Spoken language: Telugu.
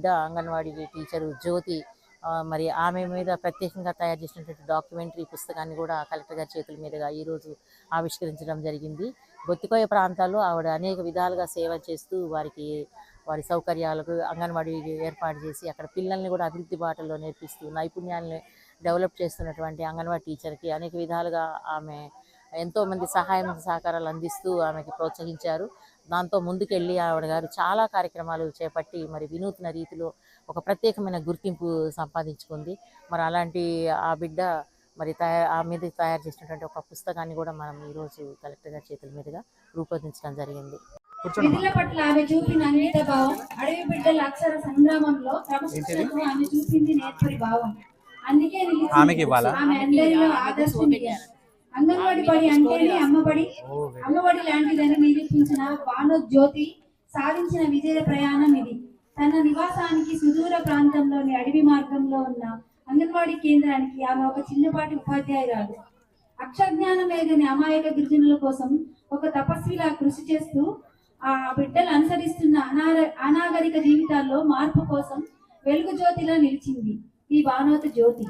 బిడ్డ అంగన్వాడీ టీచరు జ్యోతి మరి ఆమె మీద ప్రత్యేకంగా తయారు చేసినటువంటి డాక్యుమెంటరీ పుస్తకాన్ని కూడా కలెక్టర్ గారి చేతుల మీదుగా ఈరోజు ఆవిష్కరించడం జరిగింది. బొత్తికోయ ప్రాంతాల్లో ఆవిడ అనేక విధాలుగా సేవ చేస్తూ వారికి వారి సౌకర్యాలకు అంగన్వాడీ ఏర్పాటు చేసి అక్కడ పిల్లల్ని కూడా అభివృద్ధి బాటల్లో నేర్పిస్తూ నైపుణ్యాలను డెవలప్ చేస్తున్నటువంటి అంగన్వాడీ టీచర్కి అనేక విధాలుగా ఆమె ఎంతో మంది సహాయం సహకారాలు అందిస్తూ ఆమెకి ప్రోత్సహించారు. దాంతో ముందుకెళ్ళి ఆవిడ గారు చాలా కార్యక్రమాలు చేపట్టి మరి వినూత్న రీతిలో ఒక ప్రత్యేకమైన గుర్తింపు సంపాదించుకుంది. మరి అలాంటి ఆ బిడ్డ మరి తయారు ఆ మీద తయారు చేసినటువంటి ఒక పుస్తకాన్ని కూడా మనం ఈరోజు కలెక్టర్ గారి చేతుల మీదుగా రూపొందించడం జరిగింది. విధుల పట్ల ఆమె చూపిన అన్విత భావం అడవి బిడ్డల అక్షర సంగ్రామంలో క్రమశిక్షణకు ఆమె చూపింది నేర్పరి భావం. అందుకే? ఆమె అందరిలో ఆదర్శనీయ అంగన్వాడి బడి అంటేనే అమ్మబడి. అమ్మబడి లాంటిదని నిరూపించిన బాను జ్యోతి సాధించిన విజయ ప్రయాణం ఇది. తన నివాసానికి సుదూర ప్రాంతంలోని అడవి మార్గంలో ఉన్న అంగన్వాడీ కేంద్రానికి ఆమె ఒక చిన్నపాటి ఉపాధ్యాయురాలు. అక్షజ్ఞానం లేదని అమాయక గిరిజనుల కోసం ఒక తపస్విలా కృషి చేస్తూ ఆ బిడ్డలు అనుసరిస్తున్న అనార అనాగరిక జీవితాల్లో మార్పు కోసం వెలుగు జ్యోతిలా నిలిచింది ఈ భానోత జ్యోతి.